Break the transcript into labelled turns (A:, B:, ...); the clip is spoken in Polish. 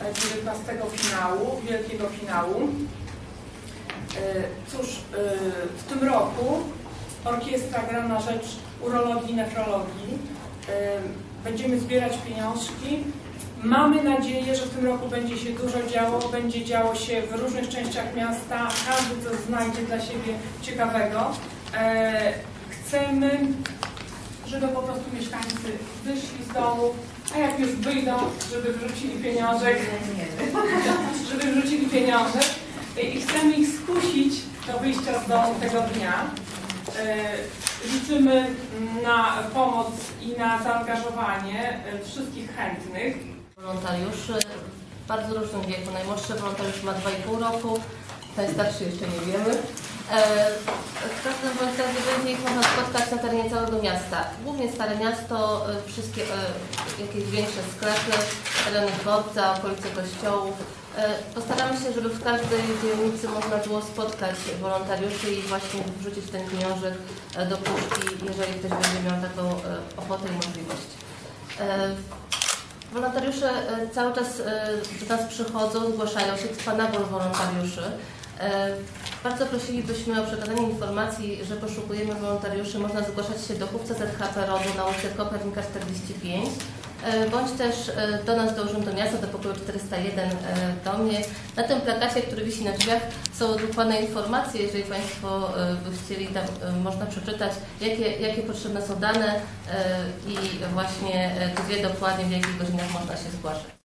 A: e, 19 finału, wielkiego finału. E, Cóż, e, w tym roku orkiestra gra na rzecz urologii i nefrologii. E, Będziemy zbierać pieniążki. Mamy nadzieję, że w tym roku będzie się dużo działo, będzie działo się w różnych częściach miasta. Każdy coś znajdzie dla siebie ciekawego. Chcemy, żeby po prostu mieszkańcy domu, a jak już wyjdą, żeby wrzucili pieniążek, żeby wrzucili pieniążek i chcemy ich skusić do wyjścia z domu tego dnia. E, Liczymy na pomoc i na zaangażowanie e, wszystkich chętnych.
B: wolontariuszy w bardzo różnym wieku. Najmłodszy wolontariusz ma 2,5 roku, najstarszy jeszcze nie wiemy. E, W każdym razie będzie ich można spotkać na terenie całego miasta. Głównie Stare Miasto, e, wszystkie e, jakieś większe sklepy, tereny dworca, okolice kościołów. Postaramy się, żeby w każdej dzielnicy można było spotkać wolontariuszy i właśnie wrzucić ten pieniążek do puszki, jeżeli ktoś będzie miał taką ochotę i możliwość. Wolontariusze cały czas do nas przychodzą, zgłaszają się, nabór wolontariuszy. Bardzo prosilibyśmy o przekazanie informacji, że poszukujemy wolontariuszy. Można zgłaszać się do kupca ZHP RODU na ulicy Kopernika 45, e, bądź też e, do nas do Urzędu Miasta, do pokoju 401 e, do mnie. Na tym plakacie, który wisi na drzwiach, są dokładne informacje. Jeżeli Państwo by chcieli, tam można przeczytać, jakie, jakie potrzebne są dane i właśnie gdzie dokładnie, w jakich godzinach można się zgłaszać.